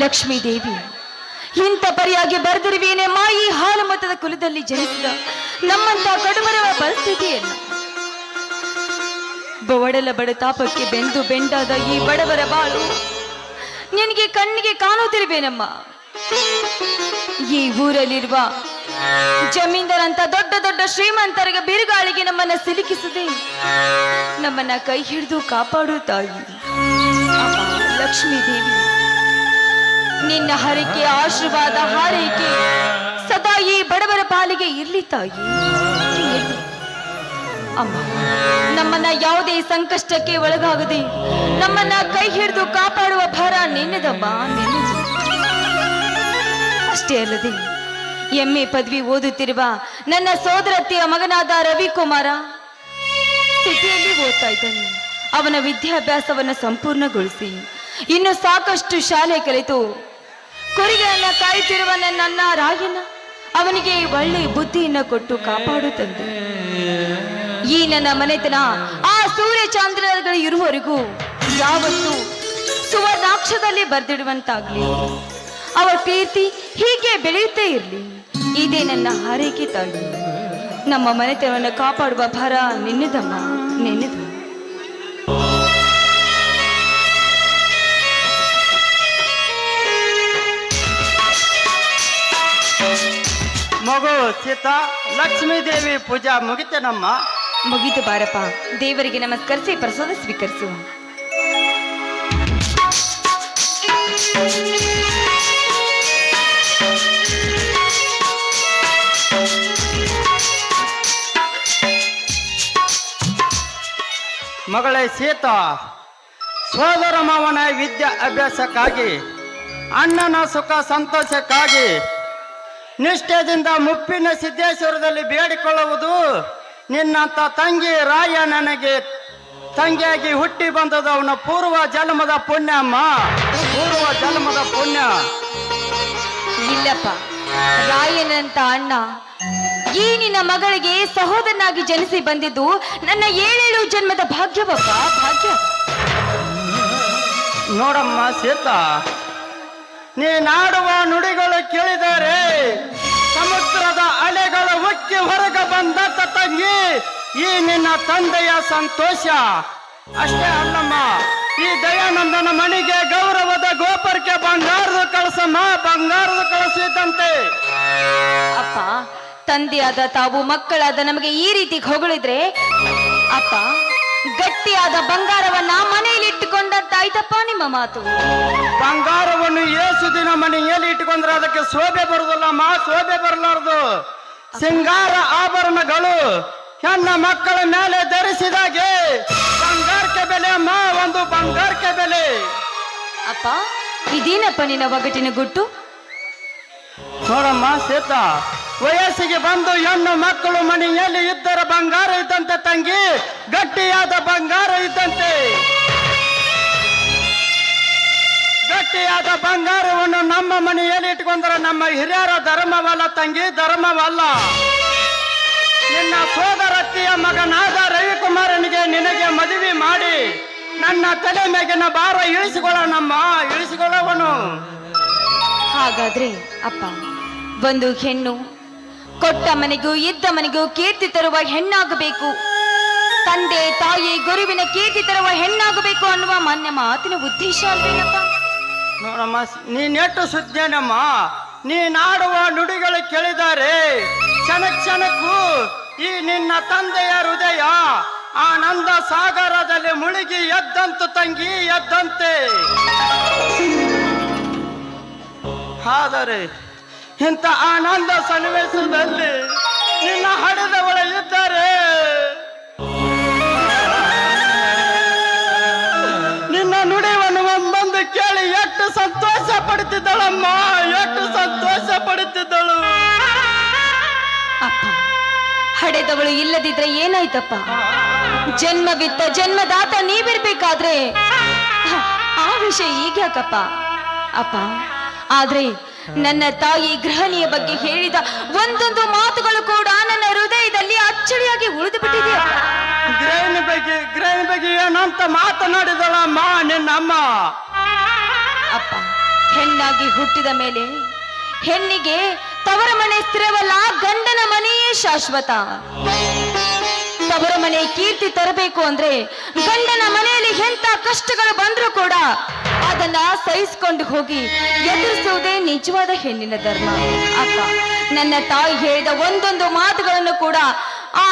ಲಕ್ಷ್ಮೀ ದೇವಿ. ಇಂಥ ಪರಿಯಾಗಿ ಬರೆದಿರುವೇನೆ ಮಾಯಿ ಹಾಲು ಮತದ ಕುಲದಲ್ಲಿ ಜನಿಸಿದ ನಮ್ಮಂತ ಕಡುಬರವ ಪರಿಸ್ಥಿತಿಯನ್ನು ಬವಡಲ ಬಡತಾಪಕ್ಕೆ ಬೆಂದು ಬೆಂಡಾದ ಈ ಬಡವರ ಬಾಳು ನಿನಗೆ ಕಣ್ಣಿಗೆ ಕಾಣುತ್ತಿರುವೇನಮ್ಮ? ಈ ಊರಲ್ಲಿರುವ ಜಮೀನ್ದಾರಂತ ದೊಡ್ಡ ದೊಡ್ಡ ಶ್ರೀಮಂತರಿಗೆ ಬಿರುಗಾಳಿಗೆ ನಮ್ಮನ್ನ ಸಿಲುಕಿಸದೆ ನಮ್ಮನ್ನ ಕೈ ಹಿಡಿದು ಕಾಪಾಡು ತಾಯಿ. ಅಮ್ಮ, ಲಕ್ಷ್ಮೀ ದೇವಿ. ನಿನ್ನ ಹರಿಕೆ, ಆಶೀರ್ವಾದ, ಹಾರೈಕೆ ಸದಾ ಈ ಬಡವರ ಪಾಲಿಗೆ ಇರ್ಲಿ ತಾಯಿ. ಅಮ್ಮ, ನಮ್ಮನ್ನ ಯಾವುದೇ ಸಂಕಷ್ಟಕ್ಕೆ ಒಳಗಾಗದೆ, ನಮ್ಮನ್ನ ಕೈ ಹಿಡಿದು ಕಾಪಾಡುವ ಭಾರ ನಿನ್ನದಮ್ಮ ನಿನ್ನದು ಅಷ್ಟೇ ಅಲ್ಲದೆ, ಎಮ್ಮೆ ಪದವಿ ಓದುತ್ತಿರುವ ನನ್ನ ಸೋದರತ್ತೆಯ ಮಗನಾದ ರವಿಕುಮಾರ ಸಿಟಿಯಲ್ಲಿ ಓದ್ತಾ ಇದ್ದಾನೆ. ಅವನ ವಿದ್ಯಾಭ್ಯಾಸವನ್ನು ಸಂಪೂರ್ಣಗೊಳಿಸಿ, ಇನ್ನು ಸಾಕಷ್ಟು ಶಾಲೆ ಕಲಿತು ಕುರಿಗಳನ್ನ ಕಾಯುತ್ತಿರುವ ನನ್ನ ರಾಯನ ಅವನಿಗೆ ಒಳ್ಳೆ ಬುದ್ಧಿಯನ್ನ ಕೊಟ್ಟು ಕಾಪಾಡುತ್ತಂತೆ. ಈ ನನ್ನ ಮನೆತನ ಆ ಸೂರ್ಯ ಚಂದ್ರಗಳು ಇರುವವರೆಗೂ ಯಾವತ್ತು ಸುವರ್ಣಾಕ್ಷದಲ್ಲಿ ಬರೆದಿಡುವಂತಾಗ್ಲಿ. ಅವರ ಕೀರ್ತಿ ಹೀಗೆ ಬೆಳೆಯುತ್ತೇ ಇರಲಿ. ಇದೇ ನನ್ನ ಹಾರೈಕೆ ತಾಯಿ. ನಮ್ಮ ಮನೆತನವನ್ನು ಕಾಪಾಡುವ ಭಾರ ನಿನ್ನದಮ್ಮ, ನಿನ್ನದು. ಮಗು ಸೀತಾ ಲಕ್ಷ್ಮೀ ದೇವಿ ಪೂಜಾ ಮುಗಿತೇನಮ್ಮ ಮುಗಿತು ಬಾರಪ್ಪ. ದೇವರಿಗೆ ನಮಸ್ಕರಿಸಿ ಪ್ರಸಾದ ಸ್ವೀಕರಿಸು ಮಗಳೇ ಸೀತಾ ಸೋದರ ಮಾವನ ವಿದ್ಯಾ ಅಭ್ಯಾಸಕ್ಕಾಗಿ ಅಣ್ಣನ ಸುಖ ಸಂತೋಷಕ್ಕಾಗಿ ನಿಷ್ಠೆಯಿಂದ ಮುಪ್ಪಿನ ಸಿದ್ದೇಶ್ವರದಲ್ಲಿ ಬೇಡಿಕೊಳ್ಳುವುದು ನಿನ್ನಂತ ತಂಗಿ ರಾಯ ನನಗೆ. ತಂಗಿಯಾಗಿ ಹುಟ್ಟಿ ಬಂದದ ಅವನ ಪೂರ್ವ ಜನ್ಮದ ಪುಣ್ಯ ಅಮ್ಮ. ಪೂರ್ವ ಜನ್ಮದ ಪುಣ್ಯ. ಇಲ್ಲಪ್ಪ ರಾಯನಂತ ಅಣ್ಣ ಈ ನಿನ್ನ ಮಗಳಿಗೆ ಸಹೋದರನಾಗಿ ಜನಿಸಿ ಬಂದಿದ್ದು ನನ್ನ ಏಳೇಳು ಜನ್ಮದ ಭಾಗ್ಯವಪ್ಪ ಭಾಗ್ಯ. ನೋಡಮ್ಮ ಸೀತಾ ನೀನಾಡುವ ನುಡಿಗಳು ಕೇಳಿದರೆ ಸಮುದ್ರದ ಅಲೆಗಳು ಉಕ್ಕಿ ಹೊರಗೆ ಬಂದ ತಂಗಿ, ಈ ನಿನ್ನ ತಂದೆಯ ಸಂತೋಷ. ಅಷ್ಟೇ ಅಲ್ಲಮ್ಮ, ಈ ದಯಾನಂದನ ಮನೆಗೆ ಗೌರವದ ಗೋಪರ್ಕೆ ಬಂಗಾರದ ಕಳಸಮ್ಮ ಬಂಗಾರದ ಕಳಸಿದಂತೆ ಅಪ್ಪ, ತಂದೆಯಾದ ತಾವು ಮಕ್ಕಳಾದ ನಮಗೆ ಈ ರೀತಿ ಹೊಗಳಿದ್ರೆ, ಅಪ್ಪ, ಗಟ್ಟಿಯಾದ ಬಂಗಾರವನ್ನ ಮನೆಯಲ್ಲಿ ಇಟ್ಟುಕೊಂಡಂತಾಯ್ತಪ್ಪ ನಿಮ್ಮ ಮಾತು? ಬಂಗಾರವನ್ನು ಏಸು ದಿನ ಮನೆಯಲ್ಲಿ ಇಟ್ಕೊಂಡ್ರೆ ಅದಕ್ಕೆ ಶೋಭೆ ಮಾ ಶೋಭೆ ಬರಲಾರದು. ಸಿಂಗಾರ ಆಭರಣಗಳು ಹೆಣ್ಣ ಮಕ್ಕಳ ಮೇಲೆ ಧರಿಸಿದಾಗೆ ಬಂಗಾರಕ್ಕೆ ಬೆಲೆ ಮಾ ಒಂದು ಬಂಗಾರಕ್ಕೆ ಬೆಲೆ. ಅಪ್ಪ ಇದೇನಪ್ಪ ನಿನ್ನ ಒಗಟಿನ ಗುಟ್ಟು? ನೋಡಮ್ಮ ಸೇತ ವಯಸ್ಸಿಗೆ ಬಂದು ಹೆಣ್ಣು ಮಕ್ಕಳು ಮನೆಯಲ್ಲಿ ಇದ್ದರ ಬಂಗಾರ ಇದ್ದಂತೆ ತಂಗಿ ಗಟ್ಟಿಯಾದ ಬಂಗಾರ ಇದ್ದಂತೆ. ಗಟ್ಟಿಯಾದ ಬಂಗಾರವನ್ನು ನಮ್ಮ ಮನೆಯಲ್ಲಿ ಇಟ್ಕೊಂಡ್ರೆ ನಮ್ಮ ಹಿರಿಯರ ಧರ್ಮವಲ್ಲ ತಂಗಿ, ಧರ್ಮವಲ್ಲ. ನಿನ್ನ ಸೋದರತ್ತಿಯ ಮಗನಾದ ರವಿಕುಮಾರನಿಗೆ ನಿನಗೆ ಮದುವೆ ಮಾಡಿ, ನನ್ನ ತಲೆ ಮೇಗಿನ ಭಾರ ಇಳಿಸಿಕೊಳ್ಳೋಣಮ್ಮ ಇಳಿಸಿಕೊಳ್ಳವನು. ಹಾಗಾದ್ರೆ, ಅಪ್ಪ, ಒಂದು ಹೆಣ್ಣು ಕೊಟ್ಟ ಮನೆಗೂ ಇದ್ದ ಮನೆಗೂ ಕೀರ್ತಿ ತರುವ ಹೆಣ್ಣಾಗಬೇಕು. ತಂದೆ, ತಾಯಿ, ಗುರುವಿನ ಕೀರ್ತಿ ತರುವ ಹೆಣ್ಣಾಗಬೇಕು ಅನ್ನುವ ಮಾನ್ಯ ಮಾತಿನ ಉದ್ದೇಶ ಅಲ್ವೇನಪ್ಪ? ನೋಡಮ್ಮ ನೀನೆಟ್ಟು ಸುದ್ದೇನಮ್ಮ ನೀನಾಡುವ ನುಡಿಗಳು ಕೇಳಿದ್ದಾರೆ ಕ್ಷಣ ಕ್ಷಣಕ್ಕೂ ಈ ನಿನ್ನ ತಂದೆಯ ಹೃದಯ ಆನಂದ ಸಾಗರದಲ್ಲಿ ಮುಳುಗಿ ಎದ್ದಂತು ತಂಗಿ, ಎದ್ದಂತೆ. ಆದರೆ ಇಂಥ ಆನಂದ ಸನ್ನಿವೇಶದಲ್ಲಿ ನಿನ್ನ ಹಡೆದವಳ ಇದ್ದಾರೆ ಪಡುತ್ತಿದ್ದಳಮ್ಮ ಎಷ್ಟು ಸಂತೋಷ ಪಡುತ್ತಿದ್ದಳು ಅಪ್ಪ ಹಡೆದವಳು ಇಲ್ಲದಿದ್ರೆ ಏನಾಯ್ತಪ್ಪ? ಜನ್ಮವಿತ್ತ ಜನ್ಮದಾತ ನೀವಿರ್ಬೇಕಾದ್ರೆ? ಆ ವಿಷಯ ಈಗ್ಯಾಕಪ್ಪ? ಅಪ್ಪ ಆದ್ರೆ ನನ್ನ ತಾಯಿ ಗೃಹಣಿಯ ಬಗ್ಗೆ ಹೇಳಿದ ಒಂದೊಂದು ಮಾತುಗಳು ಕೂಡ ನನ್ನ ಹೃದಯದಲ್ಲಿ ಅಚ್ಚಳಿಯಾಗಿ ಉಳಿದು ಬಿಟ್ಟಿದೆ ಗ್ರಹಣಿ ಬಗ್ಗೆ ಗ್ರಹಣಿ ಬಗ್ಗೆ ಏನಂತ ಮಾತನಾಡಿದಳಮ್ಮ ನಿನ್ನಮ್ಮ? ಅಪ್ಪ ಹೆಣ್ಣಾಗಿ ಹುಟ್ಟಿದ ಮೇಲೆ ಹೆಣ್ಣಿಗೆ ತವರ ಮನೆ ಸ್ಥಿರವಲ್ಲ, ಗಂಡನ ಮನೆಯೇ ಶಾಶ್ವತ. ತವರ ಮನೆ ಕೀರ್ತಿ ತರಬೇಕು ಅಂದ್ರೆ ಗಂಡನ ಮನೆಯಲ್ಲಿ ಎಂತ ಕಷ್ಟಗಳು ಬಂದ್ರೂ ಕೂಡ ಅದನ್ನ ಸಹಿಸಿಕೊಂಡು ಹೋಗಿ ಎದುರಿಸುವುದೇ ನಿಜವಾದ ಹೆಣ್ಣಿನ ಧರ್ಮ. ಅಪ್ಪ ನನ್ನ ತಾಯಿ ಹೇಳಿದ ಒಂದೊಂದು ಮಾತುಗಳನ್ನು ಕೂಡ ಆ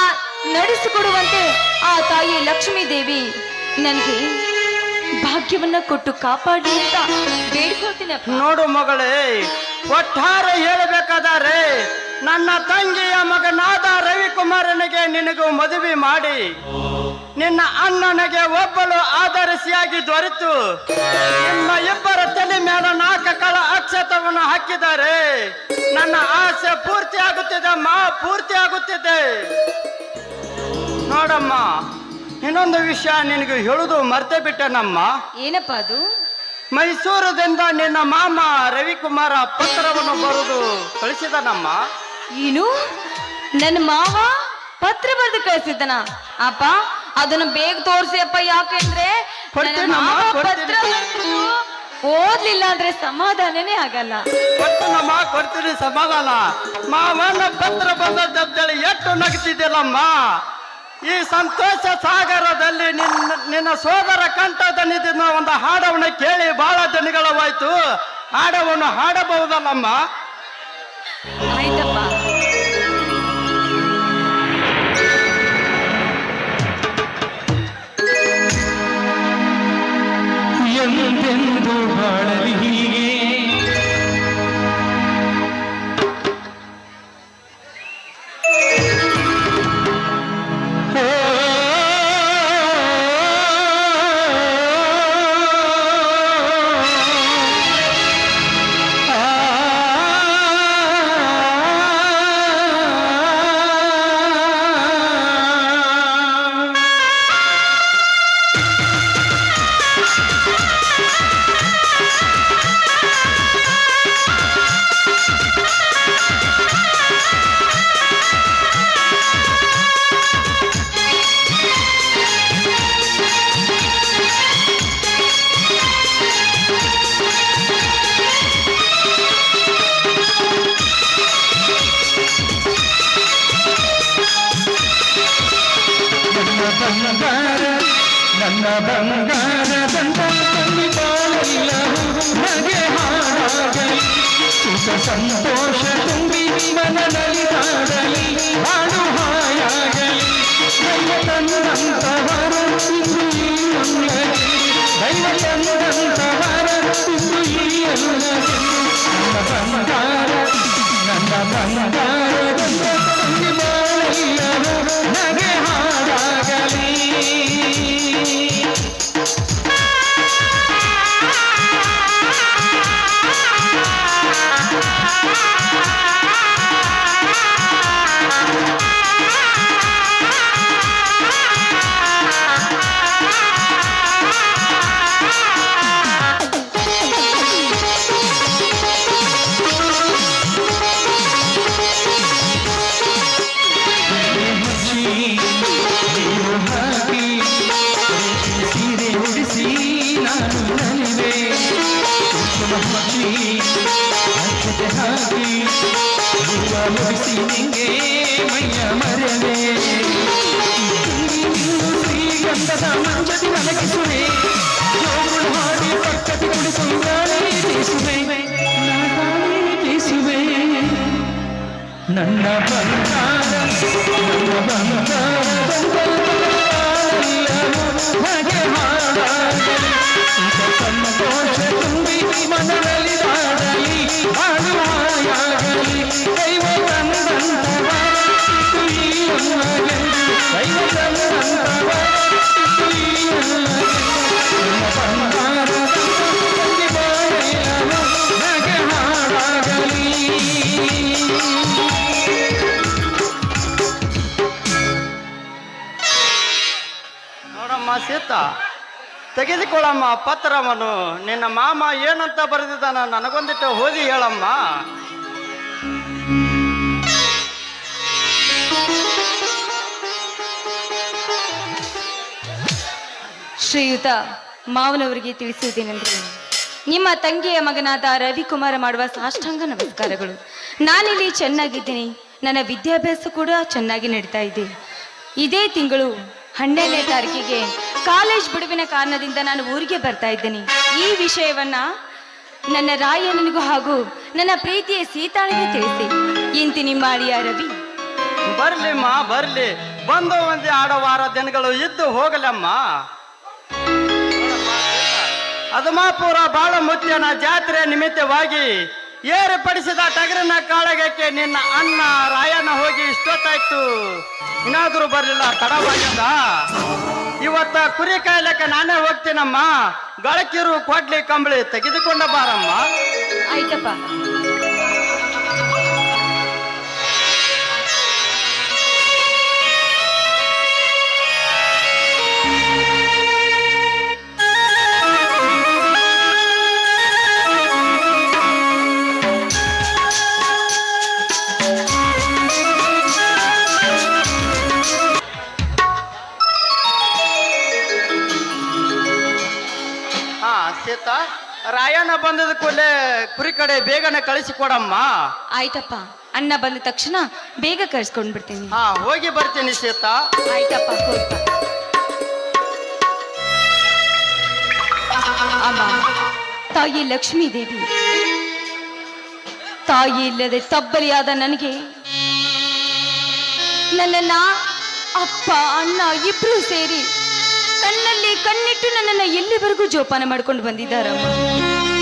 ನಡೆಸಿಕೊಡುವಂತೆ ಆ ತಾಯಿ ಲಕ್ಷ್ಮೀ ದೇವಿ ನನಗೆ ಭಾಗ್ಯವನ್ನ ಕೊಟ್ಟು ಕಾಪಾಡಿ ಅಂತ ಬೇಡ್ಕೊಳ್ತೀನಿ ನೋಡು ಮಗಳೇ, ಒಟ್ಟಾರೆ ಹೇಳಬೇಕಾದರೆ, ನನ್ನ ತಂಗಿಯ ಮಗನಾದ ರವಿಕುಮಾರನಿಗೆ ನಿನಗೂ ಮದುವೆ ಮಾಡಿ. ನಿನ್ನ ಅಣ್ಣನಿಗೆ ಒಬ್ಬಳು ಆಧರಿಸಿಯಾಗಿ ದೊರೆತು. ನಿಮ್ಮ ಇಬ್ಬರ ತಲೆ ಮೇಲೆ ನಾಲ್ಕು ಕಳ ಅಕ್ಷತವನ್ನು ಹಾಕಿದ್ದಾರೆ. ನನ್ನ ಆಸೆ ಪೂರ್ತಿ ಆಗುತ್ತಿದೆ ಮಾ ಪೂರ್ತಿ ಆಗುತ್ತಿದೆ ನೋಡಮ್ಮ ಇನ್ನೊಂದು ವಿಷಯ ನಿನಗೆ ಹೇಳುದು ಮರ್ತೆ ಬಿಟ್ಟನಮ್ಮ ಏನಪ್ಪ ಅದು? ಮೈಸೂರದಿಂದ ನಿನ್ನ ಮಾಮ ರವಿಕುಮಾರ ಪತ್ರವನ್ನು ಬರೆದು ಕಳಿಸಿದನಮ್ಮ ಏನು? ನನ್ನ ಮಾವ ಪತ್ರ ಬರೆದು ಕಳಿಸಿದ್ದನ? ಅಪ್ಪ ಅದನ್ನ ಬೇಗ ತೋರಿಸಿ ಅಪ್ಪ ಯಾಕೆಂದ್ರೆ ನನ್ನ ಕೊಡ್ತೀನಮ್ಮ, ಮಾವ ಕೊಡ್ತೀನಿ. ಪತ್ರ ಬರ್ದು ಓದ್ಲಿಲ್ಲ ಅಂದ್ರೆ ಸಮಾಧಾನನೇ ಆಗಲ್ಲ. ಕೊಟ್ಟನಮ್ಮ ಕೊಡ್ತೀನಿ ಸಮಾಧಾನ. ಮಾವನ ಪತ್ರ ಬಂದದ್ದೇಳಿ ಎಷ್ಟು ನಗ್ತಿದ್ದಿಲ್ಲಮ್ಮ ಈ ಸಂತೋಷ ಸಾಗರದಲ್ಲಿ ನಿನ್ನ ನಿನ್ನ ಸೋದರ ಕಂಠದನಿದಿನ ಒಂದು ಹಾಡವನ್ನು ಕೇಳಿ ಬಹಳ ದಿನಗಳವಾಯ್ತು ಹಾಡವನ್ನು ಹಾಡಬಹುದಲ್ಲಮ್ಮ? ಎಂದೆಂದು ಬಾಳಲಿ ಬಂಗಾರ ನನ್ನ ಬಂಗಾರ ದಂಡ ತಂದು ಬಾಳಿಲ್ಲ ನಗೆ ಹಾಡಾಗಲಿ ಸುಖ ಸಂತೋಷ ತುಂಬಿ ಮನದಲ್ಲಿ ಹಾಡಲಿ ಹಾಡು ಹಾಯಾಗಲಿ ದೈವ ತಂದಂತವರು ಇಂದು ಈ ಅಲ್ಲದಿ ದೈವ ತಂದಂತವರು ಇಂದು ಈ ಅಲ್ಲದಿ ನನ್ನ ಬಂಗಾರ ನನ್ನ ಬಂಗಾರ ದಂಡ ತಂದು ಬಾಳಿಲ್ಲ ನಗೆ ನನ್ನ ಬಂಗಾರ ನನ್ನ ಬಂಗಾರ. ಸೀತ ತೆಗೆದುಕೊಳ್ಳಮ್ಮ, ಪತ್ರವನ್ನು. ನಿನ್ನ ಮಾಮ ಏನಂತ ಬರೆದಿದ್ದಾನ ನನಗೊಂದಿಟ್ಟು ಓದಿ ಹೇಳಮ್ಮ. ಶ್ರೀಯುತ, ಮಾವನವರಿಗೆ ತಿಳಿಸುವುದೇನೆಂದ್ರೆ ನಿಮ್ಮ ತಂಗಿಯ ಮಗನಾದ ರವಿಕುಮಾರ ಮಾಡುವ ಸಾಷ್ಟಾಂಗ ನಮಸ್ಕಾರಗಳು. ನಾನಿಲ್ಲಿ ಚೆನ್ನಾಗಿದ್ದೀನಿ. ನನ್ನ ವಿದ್ಯಾಭ್ಯಾಸ ಕೂಡ ಚೆನ್ನಾಗಿ ನಡೀತಾ ಇದೆ. ಇದೇ ತಿಂಗಳು ಹನ್ನೆರಡನೇ ತಾರೀಕಿಗೆ ಕಾಲೇಜ್ ಬಿಡುವಿನ ಕಾರಣದಿಂದ ನಾನು ಊರಿಗೆ ಬರ್ತಾ ಇದ್ದೇನೆ. ಈ ವಿಷಯವನ್ನ ನನ್ನ ರಾಯನಿಗೂ ಹಾಗೂ ನನ್ನ ಪ್ರೀತಿಯ ಸೀತಾಳಿಗೆ ತಿಳಿಸಿ. ಇಂತಿ ನಿಮ್ಮ ಅಳಿಯ ರವಿ. ಬರ್ಲಿಮ್ಮ ಬರ್ಲಿ. ಬಂದು ಒಂದೇ ಆಡೋ ವಾರ ದಿನಗಳು ಇದ್ದು ಹೋಗಲಮ್ಮ. ಅದಮಾಪುರ ಬಾಳ ಮುತ್ಯನ ಜಾತ್ರೆ ನಿಮಿತ್ತವಾಗಿ ಏರ್ಪಡಿಸಿದ ಟಗರಿನ ಕಾಳಗಕ್ಕೆ ನಿನ್ನ ಅಣ್ಣ ರಾಯನ ಹೋಗಿ ಇಷ್ಟೊತ್ತಾಯ್ತು. ಇನ್ನಾದ್ರೂ ಬರಲಿಲ್ಲ ತಡವಾಗ್ಯದ ಇವತ್ತ ಕುರಿ ಕಾಯ್ಲಕ್ಕೆ ನಾನೇ ಹೋಗ್ತೀನಮ್ಮ. ಗಳಕಿರು ಕೊಡ್ಲಿ ಕಂಬಳಿ ತೆಗೆದುಕೊಂಡ ಬಾರಮ್ಮ. ಆಯ್ತಪ್ಪ. ರಾಯಣ್ಣ ಬಂದದ ಕೂಡಲೇ ಕುರಿ ಕಡೆ ಬೇಗನೆ ಕಳಿಸಿಕೊಡಮ್ಮ. ಆಯ್ತಪ್ಪ. ಅಣ್ಣ ಬಂದ ತಕ್ಷಣ ಬೇಗ ಕಳ್ಸ್ಕೊಂಡ್ ಬಿಡ್ತೀನಿ. ಹಾ ಹೋಗಿ ಬರ್ತೀನಿ ಸೀತಾ ಆಯ್ತಪ್ಪ ಅಮ್ಮ ತಾಯಿ ಲಕ್ಷ್ಮೀ ದೇವಿ. ತಾಯಿ ಇಲ್ಲದೆ ತಬ್ಬಲಿಯಾದ ನನಗೆ ನನ್ನನ್ನ ಅಪ್ಪ ಅಣ್ಣ ಇಬ್ರು ಸೇರಿ ಕಣ್ಣಲ್ಲಿ ಕಣ್ಣಿಟ್ಟು ನನ್ನನ್ನ ಎಲ್ಲಿವರೆಗೂ ಜೋಪಾನ ಮಾಡ್ಕೊಂಡು ಬಂದಿದ್ದಾರಮ್ಮ?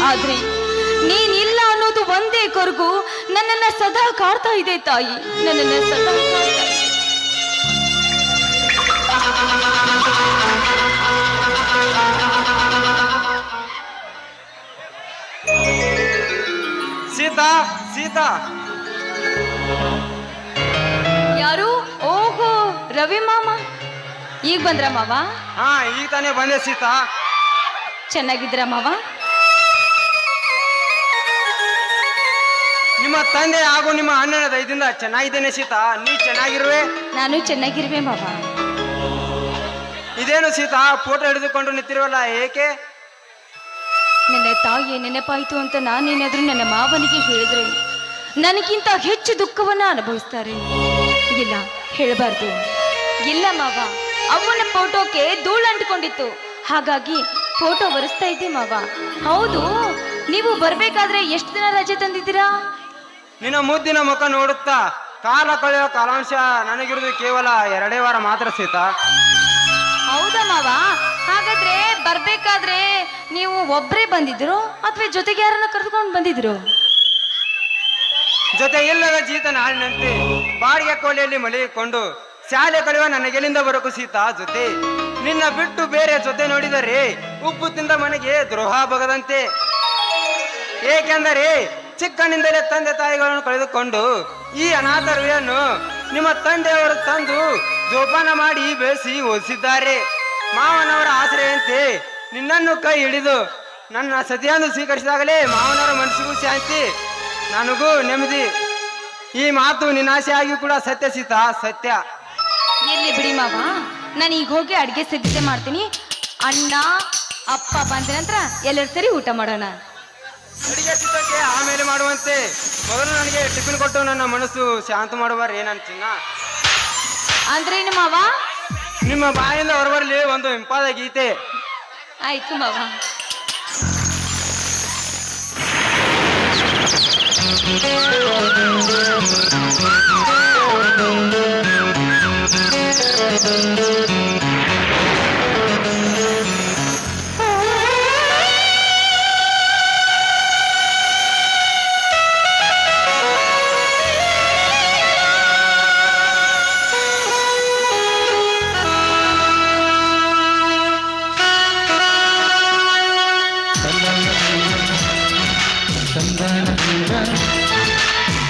ಆದ್ರೆ ನೀನಿಲ್ಲ ಅನ್ನೋದು ಒಂದೇ ಕೊರಗು ನನ್ನನ್ನ ಸದಾ ಕಾಡ್ತಾ ಇದೆ ತಾಯಿ. ನನ್ನನ್ನ ಸದಾ. ಸೀತಾ ಸೀತಾ. ಯಾರು? ಓಹೋ ರವಿ ಮಾಮ. ಈಗ ಬಂದ್ರ ಮಾವ? ಹಾ ಈಗ ತಾನೇ ಬಂದೆ ಸೀತಾ. ಚೆನ್ನಾಗಿದ್ರ ಮಾವ? ನಿಮ್ಮ ತಂದೆ ಹಾಗೂ ನಿಮ್ಮ ಅಣ್ಣನ ದಯದಿಂದ ಚೆನ್ನಾಗಿದ್ದೇನೆ ಸೀತಾ. ನೀ ಚೆನ್ನಾಗಿರುವೆ? ನಾನು ಚೆನ್ನಾಗಿರುವೆ ಬಾಬಾ ಇದೇನು ಸೀತಾ? ಫೋಟೋ ಹಿಡಿದುಕೊಂಡು ನಿಂತಿರುವಲ್ಲ ಏಕೆ? ನನ್ನ ತಾಯಿ ನೆನಪಾಯಿತು ಅಂತ ನಾನೇನಾದರೂ ನನ್ನ ಮಾವನಿಗೆ ಹೇಳಿದ್ರೆ ನನಗಿಂತ ಹೆಚ್ಚು ದುಃಖವನ್ನ ಅನುಭವಿಸ್ತಾರೆ. ಇಲ್ಲ ಹೇಳಬಾರ್ದು. ಇಲ್ಲ ಮಾವ ಅವನ ಫೋಟೋಕ್ಕೆ ಧೂಳು ಅಂಟ್ಕೊಂಡಿತ್ತು. ಹಾಗಾಗಿ ಫೋಟೋ ಬರೆಸ್ತಾ ಇದ್ದೆ ಮಾವ. ಹೌದು ನೀವು ಬರಬೇಕಾದ್ರೆ ಎಷ್ಟು ದಿನ ರಜೆ ತಂದಿದ್ದೀರಾ? ನಿನ್ನ ಮುದ್ದಿನ ಮುಖ ನೋಡುತ್ತಾ ಕಾಲ ಕಳೆಯೋ ಕಾಲಾಂಶ ನನಗಿರುವುದು ಕೇವಲ ಎರಡೇ ವಾರ ಮಾತ್ರ ಸೀತಾ. ಹೌದಾ ಮಾವ? ಹಾಗಾದ್ರೆ ಬರ್ಬೇಕಾದ್ರೆ ನೀವು ಒಬ್ರೇ ಬಂದಿದ್ರು ಅಥವಾ ಜೊತೆಗೆ ಯಾರನ್ನ ಕರೆದುಕೊಂಡು ಬಂದಿದ್ರು ಜೊತೆ ಇಲ್ಲದ ಜೀತ ನಾಳಿನಂತೆ ಬಾಡಿಗೆ ಕೋಲೆಯಲ್ಲಿ ಮಲಗಿಕೊಂಡು ಶಾಲೆ ಕಳೆಯುವ ನನಗೆಲ್ಲಿಂದ ಬರಕು ಸೀತಾ ಜೊತೆ. ನಿನ್ನ ಬಿಟ್ಟು ಬೇರೆ ಜೊತೆ ನೋಡಿದರೆ ಉಪ್ಪು ತಿಂದ ಮನೆಗೆ ದ್ರೋಹ ಬಗದಂತೆ. ಏಕೆಂದರೆ ಚಿಕ್ಕನಿಂದಲೇ ತಂದೆ ತಾಯಿಗಳನ್ನು ಕಳೆದುಕೊಂಡು ಈ ಅನಾಥರುವೆಯನ್ನು ನಿಮ್ಮ ತಂದೆಯವರು ತಂದು ಜೋಪಾನ ಮಾಡಿ ಬೆಳೆಸಿ ಓದಿಸಿದ್ದಾರೆ. ಮಾವನವರ ಆಶ್ರಯಂತೆ ನಿನ್ನನ್ನು ಕೈ ಹಿಡಿದು ನನ್ನ ಸತಿಯನ್ನು ಸ್ವೀಕರಿಸಿದಾಗಲೇ ಮಾವನವರ ಮನಸ್ಸಿಗೂ ಶಾಂತಿ ನನಗೂ ನೆಮ್ಮದಿ. ಈ ಮಾತು ನಿನ್ನಾಸೆಯಾಗಿ ಕೂಡ ಸತ್ಯ ಸೀತಾ ಸತ್ಯ. ಎಲ್ಲಿ ಬಿಡಿ ಮಾವ ನಾನು ಈಗ ಹೋಗಿ ಅಡುಗೆ ಸಿದ್ಧತೆ ಮಾಡ್ತೀನಿ. ಅಣ್ಣ ಅಪ್ಪ ಬಂದ ನಂತರ ಎಲ್ಲರೂ ಸರಿ ಊಟ ಮಾಡೋಣ. ಮಾಡುವಂತೆ. ಮೊದಲು ನನಗೆ ಟಿಫಿನ್ ಕೊಟ್ಟು ನನ್ನ ಮನಸ್ಸು ಶಾಂತ ಮಾಡುವಾರ ಏನ ಚಿನ್ನ ಅಂದ್ರೇನು ಮಾವ ನಿಮ್ಮ ಬಾಯಿಂದ ಹೊರಬರಲಿ ಒಂದು ಇಂಪಾದ ಗೀತೆ. ಆಯ್ತು ಮಾವ. ತಂದಾನ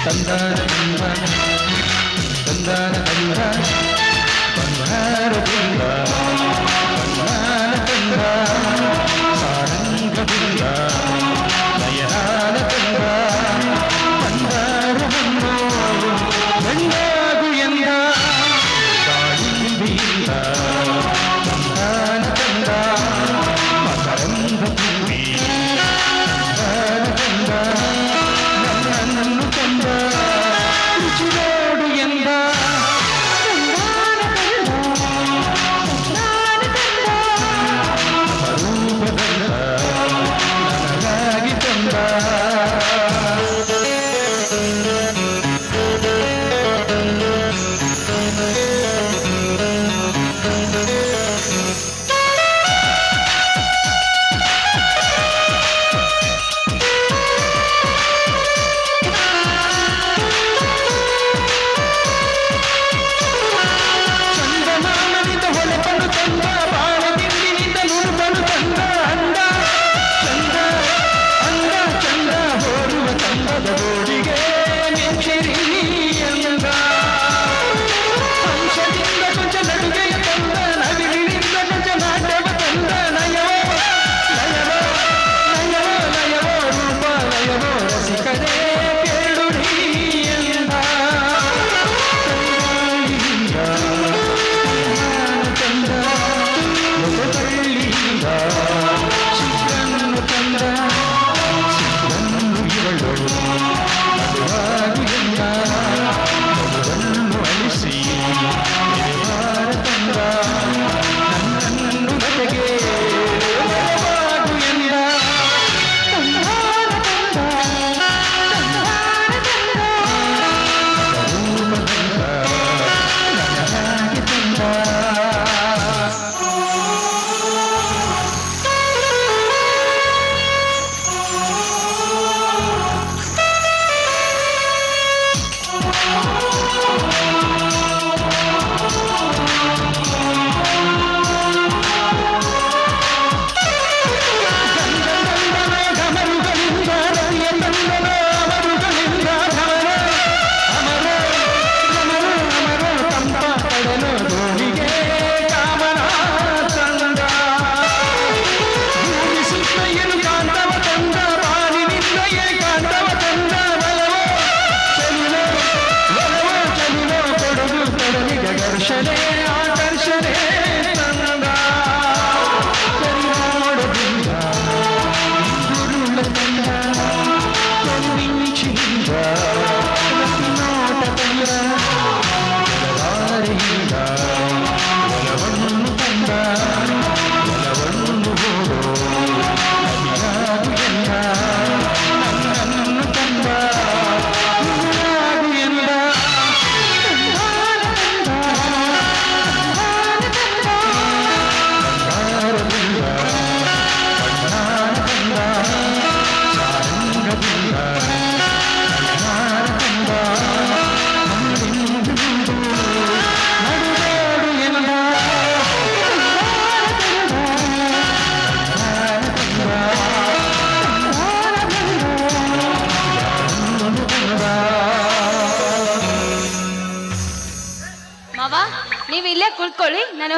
Sandana Sandana Sandana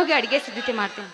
ಹೋಗಿ ಅಡುಗೆ ಸಿದ್ಧತೆ ಮಾಡ್ತೀನಿ.